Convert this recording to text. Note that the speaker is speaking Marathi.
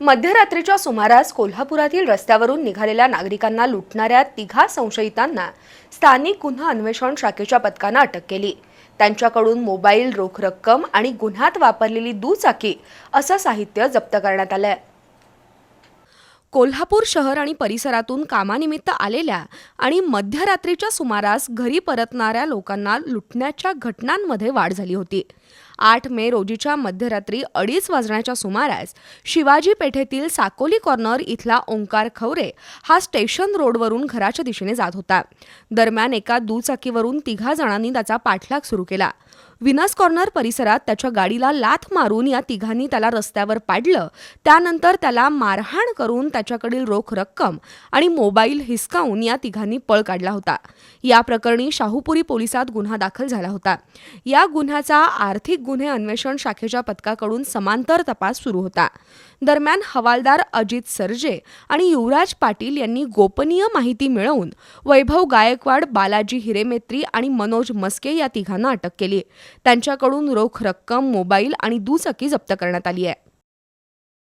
मध्यरात्रीच्या सुमारास कोल्हापुरातील रस्त्यावरून निघालेल्या नागरिकांना लुटणाऱ्या तिघा संशयितांना स्थानिक गुन्हा अन्वेषण शाखेच्या पथकानं अटक केली. त्यांच्याकडून मोबाईल रोख रक्कम आणि गुन्ह्यात वापरलेली दुचाकी असं साहित्य जप्त करण्यात आलंय. कोल्हापूर शहर आणि परिसरातून कामानिमित्त आलेल्या आणि मध्यरात्रीच्या सुमारास घरी परतणाऱ्या लोकांना लुटण्याच्या घटनांमध्ये वाढ झाली होती. आठ मे रोजीच्या मध्यरात्री अडीच वाजण्याच्या सुमारास शिवाजी पेठेतील साकोली कॉर्नर इथला ओंकार खवरे हा स्टेशन रोडवरून घराच्या दिशेने जात होता. दरम्यान एका दुचाकीवरून तिघा जणांनी त्याचा पाठलाग सुरू केला. विनस कॉर्नर परिसरात त्याच्या गाडीला लाथ मारून या तिघांनी त्याला रस्त्यावर पाडलं. त्यानंतर त्याला मारहाण करून त्याच्याकडील रोख रक्कम आणि मोबाईल हिसकावून या तिघांनी पळ काढला होता. या प्रकरणी शाहूपुरी पोलिसात गुन्हा दाखल झाला होता. या गुन्ह्याचा आर्थिक गुन्हे अन्वेषण शाखेच्या पथकाकडून समांतर तपास सुरू होता. दरम्यान हवालदार अजित सरजे आणि युवराज पाटील यांनी गोपनीय माहिती मिळवून वैभव गायकवाड बालाजी हिरेमेत्री आणि मनोज मस्के या तिघांना अटक केली. त्यांच्याकडून रोख रक्कम मोबाईल आणि दुचाकी जप्त करण्यात आली आहे.